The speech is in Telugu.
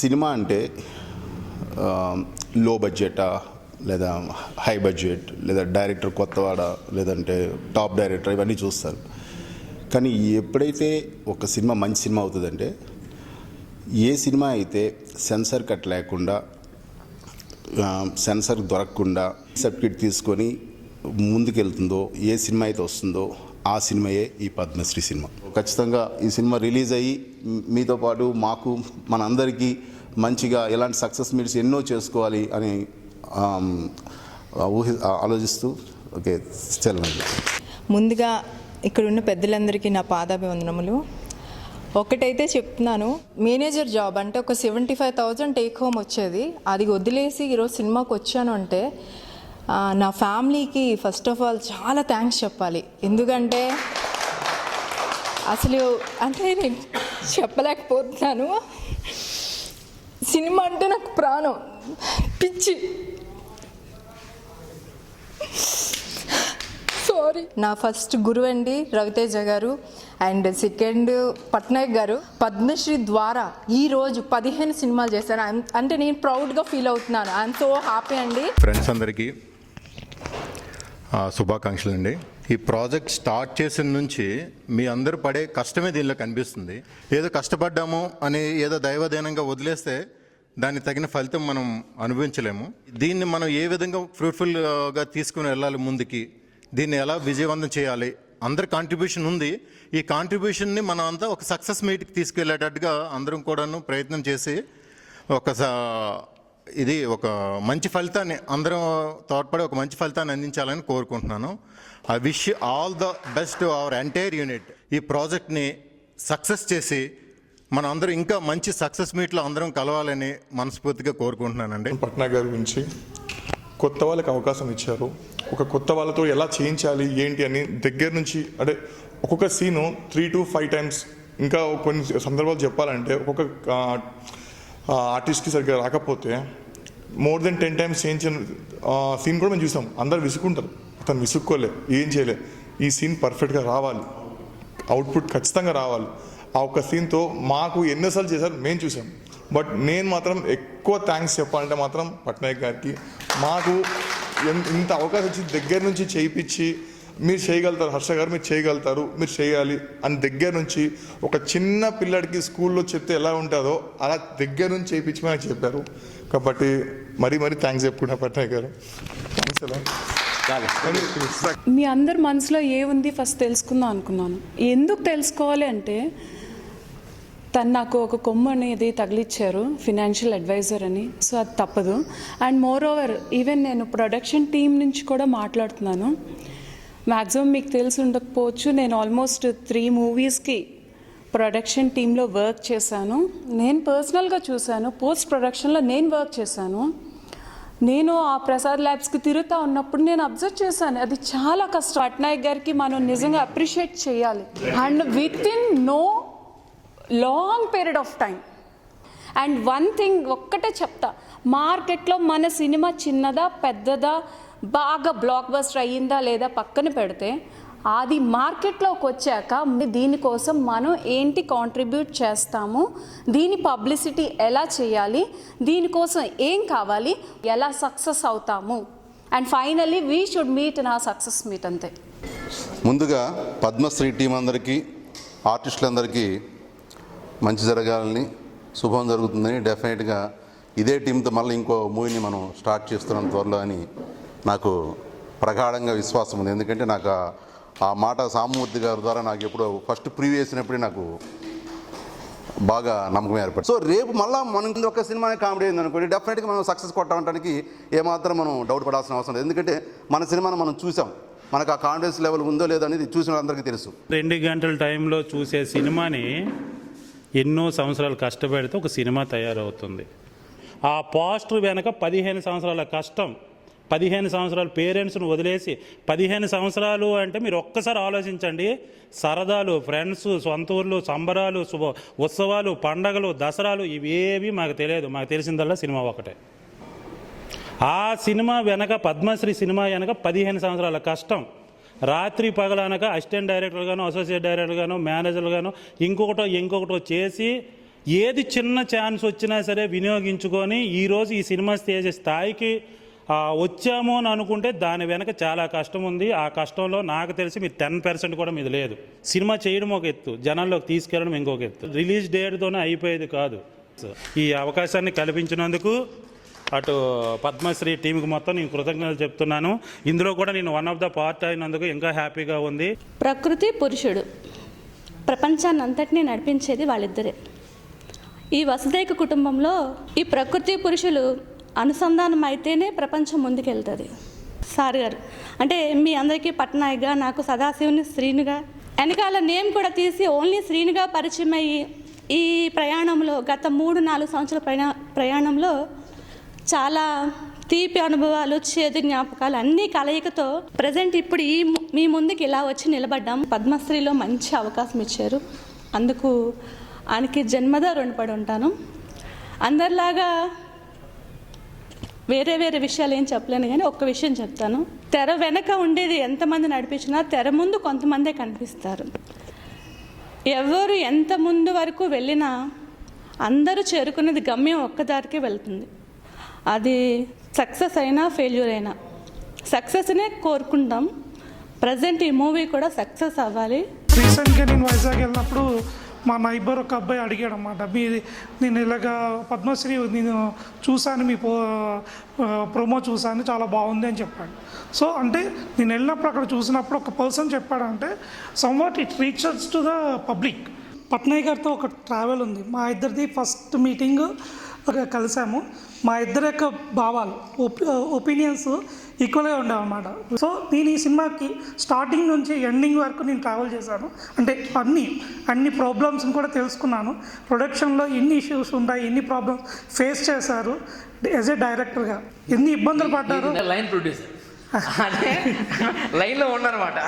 సినిమా అంటే లో బడ్జెటా లేదా హై బడ్జెట్ లేదా డైరెక్టర్ కొత్తవాడా లేదంటే టాప్ డైరెక్టర్ ఇవన్నీ చూస్తారు. కానీ ఎప్పుడైతే ఒక సినిమా మంచి సినిమా అవుతుందంటే ఏ సినిమా అయితే సెన్సర్ కట్ లేకుండా సెన్సర్ దొరకకుండా సర్టిఫికేట్ తీసుకొని ముందుకెళ్తుందో ఏ సినిమా అయితే వస్తుందో ఆ సినిమాయే ఈ పద్మశ్రీ సినిమా. ఖచ్చితంగా ఈ సినిమా రిలీజ్ అయ్యి మీ- మీతో పాటు మాకు మనందరికీ మంచిగా ఎలాంటి సక్సెస్ మీట్స్ ఎన్నో చేసుకోవాలి అని ఊహి ఆలోచిస్తూ ఓకే సెలవు. ముందుగా ఇక్కడ ఉన్న పెద్దలందరికీ నా పాదాభివందనములు. ఒకటైతే చెప్తున్నాను మేనేజర్ జాబ్ అంటే ఒక seventy five thousand take home వచ్చేది. అది వదిలేసి ఈరోజు సినిమాకి వచ్చాను అంటే నా ఫ్యామిలీకి ఫస్ట్ ఆఫ్ ఆల్ చాలా థ్యాంక్స్ చెప్పాలి. ఎందుకంటే అసలు అంటే నేను చెప్పలేకపోతున్నాను. సినిమా అంటే నాకు ప్రాణం. పిచ్చి. సారీ నా ఫస్ట్ గురువు అండి రవితేజ గారు. అండ్ సెకండ్ పట్నాయక్ గారు. పద్మశ్రీ ద్వారా ఈరోజు పదిహేను సినిమాలు చేశాను అంటే నేను ప్రౌడ్గా ఫీల్ అవుతున్నాను. ఐఎమ్ సో హ్యాపీ అండి. ఫ్రెండ్స్ అందరికీ శుభాకాంక్షలు అండి. ఈ ప్రాజెక్ట్ స్టార్ట్ చేసిన నుంచి మీ అందరు పడే కష్టమే దీనిలో కనిపిస్తుంది. ఏదో కష్టపడ్డాము అని ఏదో దైవదేనంగా వదిలేస్తే దానికి తగిన ఫలితం మనం అనుభవించలేము. దీన్ని మనం ఏ విధంగా ఫ్రూట్ఫుల్గా తీసుకుని వెళ్ళాలి ముందుకి? దీన్ని ఎలా విజయవంతం చేయాలి? అందరి కాంట్రిబ్యూషన్ ఉంది. ఈ కాంట్రిబ్యూషన్ని మనం అంతా ఒక సక్సెస్ మీట్కి తీసుకెళ్ళేటట్టుగా అందరం కూడాను ప్రయత్నం చేసి ఒక ఇది ఒక మంచి ఫలితాన్ని అందరం తోడ్పడి ఒక మంచి ఫలితాన్ని అందించాలని కోరుకుంటున్నాను. I wish all the best our entire unit ఈ ప్రాజెక్ట్ని సక్సెస్ చేసి మనం అందరం ఇంకా మంచి సక్సెస్ మీట్లో అందరం కలవాలని మనస్ఫూర్తిగా కోరుకుంటున్నానండి. పట్నా గారి గురించి కొత్త వాళ్ళకి అవకాశం ఇచ్చారు. ఒక కొత్త వాళ్ళతో ఎలా చేయించాలి ఏంటి అని దగ్గర నుంచి అంటే ఒక్కొక్క scene three to five times ఇంకా కొన్ని సందర్భాలు చెప్పాలంటే ఒక్కొక్క ఆర్టిస్ట్కి సరిగ్గా రాకపోతే మోర్ దెన్ టెన్ టైమ్స్ చేయించిన సీన్ కూడా మేము చూసాం. అందరు విసుక్కుంటారు. అతను విసుక్కోలే ఏం చేయలే. ఈ సీన్ పర్ఫెక్ట్గా రావాలి. అవుట్పుట్ ఖచ్చితంగా రావాలి. ఆ ఒక్క సీన్తో మాకు ఎన్నోసార్లు చేశారు మేము చూసాం. బట్ నేను మాత్రం ఎక్కువ థ్యాంక్స్ చెప్పాలంటే మాత్రం పట్నాయక్ గారికి మాకు ఎంత ఇంత అవకాశం ఇచ్చి దగ్గర నుంచి చేయించి మీరు చేయగలుగుతారు హర్ష గారు మీరు చేయగలుగుతారు మీరు చేయాలి అని దగ్గర నుంచి ఒక చిన్న పిల్లడికి స్కూల్లో చెప్తే ఎలా ఉంటుందో అలా దగ్గర నుంచి చేయించి మనకు చెప్పారు. కాబట్టి మరీ మరీ థ్యాంక్స్ చెప్పుకుంటా పట్నాయక్ గారు. థ్యాంక్స్ ఎలా మీ అందరి మనసులో ఏముంది ఫస్ట్ తెలుసుకుందాం అనుకున్నాను. ఎందుకు తెలుసుకోవాలి అంటే తను నాకు ఒక కొమ్ము అనేది తగిలిచ్చారు ఫినాన్షియల్ అడ్వైజర్ అని. సో అది తప్పదు. అండ్ మోర్ ఓవర్ ఈవెన్ నేను ప్రొడక్షన్ టీం నుంచి కూడా మాట్లాడుతున్నాను. మ్యాక్సిమం మీకు తెలిసి ఉండకపోవచ్చు. నేను ఆల్మోస్ట్ త్రీ మూవీస్కి ప్రొడక్షన్ టీంలో వర్క్ చేశాను. నేను పర్సనల్గా చూశాను. పోస్ట్ ప్రొడక్షన్లో నేను వర్క్ చేశాను. నేను ఆ ప్రసాద్ ల్యాబ్స్కి తిరుగుతూ ఉన్నప్పుడు నేను అబ్జర్వ్ చేశాను. అది చాలా కష్టం. పట్నాయక్ గారికి మనం నిజంగా అప్రిషియేట్ చేయాలి. And within no long period of time and one thing ఒక్కటే చెప్తా. మార్కెట్లో మన సినిమా చిన్నదా పెద్దదా బాగా బ్లాక్ బస్టర్ అయ్యిందా లేదా పక్కన పెడితే అది మార్కెట్లోకి వచ్చాక దీనికోసం మనం ఏంటి కాంట్రిబ్యూట్ చేస్తాము దీని పబ్లిసిటీ ఎలా చేయాలి దీనికోసం ఏం కావాలి ఎలా సక్సెస్ అవుతాము. And finally we should meet నా సక్సెస్ మీట్ అంతే. ముందుగా పద్మశ్రీ టీం అందరికీ ఆర్టిస్టులందరికీ మంచి జరగాలని శుభం జరుగుతుందని డెఫినెట్గా ఇదే టీంతో మళ్ళీ ఇంకో మూవీని మనం స్టార్ట్ చేస్తున్నాం త్వరలో అని నాకు ప్రగాఢంగా విశ్వాసం ఉంది. ఎందుకంటే నాకు ఆ- మాట సామూర్తి గారి ద్వారా నాకు ఎప్పుడో ఫస్ట్ ప్రివ్యూ వేసినప్పుడే నాకు బాగా నమ్మకం ఏర్పడింది. సో రేపు మళ్ళీ మనం ఒక సినిమా కామెడీ అయింది అనుకోండి డెఫినెట్గా మనం సక్సెస్ కొట్టడానికి ఏమాత్రం మనం డౌట్ పడాల్సిన అవసరం లేదు. ఎందుకంటే మన సినిమాను మనం చూసాం. మనకు ఆ కాన్ఫిడెన్స్ లెవెల్ ఉందో లేదో అనేది చూసిన అందరికీ తెలుసు. రెండు గంటల టైంలో చూసే సినిమాని ఎన్నో సంవత్సరాలు కష్టపడితే ఒక సినిమా తయారవుతుంది. ఆ పాస్టర్ వెనక పదిహేను సంవత్సరాల కష్టం పదిహేను సంవత్సరాలు పేరెంట్స్ను వదిలేసి పదిహేను సంవత్సరాలు అంటే మీరు ఒక్కసారి ఆలోచించండి. సరదాలు ఫ్రెండ్స్ సొంత ఊర్లు సంబరాలు శుభ ఉత్సవాలు పండగలు దసరాలు ఇవేవి మాకు తెలియదు. మాకు తెలిసిందల్లా సినిమా ఒకటే. ఆ సినిమా వెనక పద్మశ్రీ సినిమా వెనక పదిహేను సంవత్సరాల కష్టం. రాత్రి పగలనక అసిస్టెంట్ డైరెక్టర్గాను అసోసియేట్ డైరెక్టర్గాను మేనేజర్గాను ఇంకొకటో ఇంకొకటో చేసి ఏది చిన్న ఛాన్స్ వచ్చినా సరే వినియోగించుకొని ఈరోజు ఈ సినిమా చేసే స్థాయికి వచ్చాము అని అనుకుంటే దాని వెనక చాలా కష్టం ఉంది. ఆ కష్టంలో నాకు తెలిసి మీరు టెన్ పర్సెంట్ కూడా మీది లేదు. సినిమా చేయడం ఒక ఎత్తు జనాల్లోకి తీసుకెళ్ళడం ఇంకొక ఎత్తు. రిలీజ్ డేట్తోనే అయిపోయేది కాదు. ఈ అవకాశాన్ని కల్పించినందుకు అటు పద్మశ్రీ టీంకి మొత్తం నేను కృతజ్ఞతలు చెప్తున్నాను. ఇందులో కూడా నేను వన్ ఆఫ్ ద పార్ట్ అయినందుకు ఇంకా హ్యాపీగా ఉంది. ప్రకృతి పురుషుడు. ప్రపంచాన్ని అంతటినీ నడిపించేది వాళ్ళిద్దరే. ఈ వసుదైక కుటుంబంలో ఈ ప్రకృతి పురుషులు అనుసంధానం అయితేనే ప్రపంచం ముందుకెళ్తుంది. సార్ గారు అంటే మీ అందరికీ పట్నాయక్గా నాకు సదాశివుని శ్రీనిగా వెనకాల నేమ్ కూడా తీసి ఓన్లీ శ్రీనిగా పరిచయం అయ్యి ఈ ప్రయాణంలో గత మూడు నాలుగు సంవత్సరాల ప్రయాణ ప్రయాణంలో చాలా తీపి అనుభవాలు చేదు జ్ఞాపకాలు అన్ని కలయికతో ప్రజెంట్ ఇప్పుడు ఈ ము- మీ ముందుకు ఇలా వచ్చి నిలబడ్డాం. పద్మశ్రీలో మంచి అవకాశం ఇచ్చారు. అందుకు ఆయనకి జన్మదా రుణపడి ఉంటాను. అందరిలాగా వేరే వేరే విషయాలు ఏం చెప్పలేను కానీ ఒక్క విషయం చెప్తాను. తెర వెనక ఉండేది ఎంతమంది నడిపించినా తెర ముందు కొంతమందే కనిపిస్తారు. ఎవరు ఎంత ముందు వరకు వెళ్ళినా అందరూ చేరుకునేది గమ్యం ఒక్కదారికే వెళ్తుంది. అది సక్సెస్ అయినా ఫెయిల్యూర్ అయినా. సక్సెస్నే కోరుకుంటాం. ప్రజెంట్ ఈ మూవీ కూడా సక్సెస్ అవ్వాలి. రీసెంట్గా నేను వైజాగ్ వెళ్ళినప్పుడు మా నైబర్ ఒక అబ్బాయి అడిగాడు అనమాట మీ నేను ఇలాగా పద్మశ్రీ నేను చూశాను మీ పో ప్రోమో చూశాను చాలా బాగుంది అని చెప్పాడు. సో అంటే నేను వెళ్ళినప్పుడు అక్కడ చూసినప్పుడు ఒక పర్సన్ చెప్పాడంటే somewhat it reaches to the public Patnaik గారితో ఒక ట్రావెల్ ఉంది. మా ఇద్దరిది ఫస్ట్ మీటింగ్ కలిసాము. మా ఇద్దరి యొక్క భావాలు ఒపీనియన్స్ ఈక్వల్గా ఉండేవి అన్నమాట సో నేను ఈ సినిమాకి స్టార్టింగ్ నుంచి ఎండింగ్ వరకు నేను ట్రావెల్ చేశాను. అంటే అన్ని అన్ని ప్రాబ్లమ్స్ని కూడా తెలుసుకున్నాను. ప్రొడక్షన్లో ఎన్ని ఇష్యూస్ ఉంటాయి ఎన్ని ప్రాబ్లమ్స్ ఫేస్ చేశారు యాజ్ ఏ డైరెక్టర్గా ఎన్ని ఇబ్బందులు పడ్డారు. Line producer? లైన్లో ఉన్నారన్నమాట.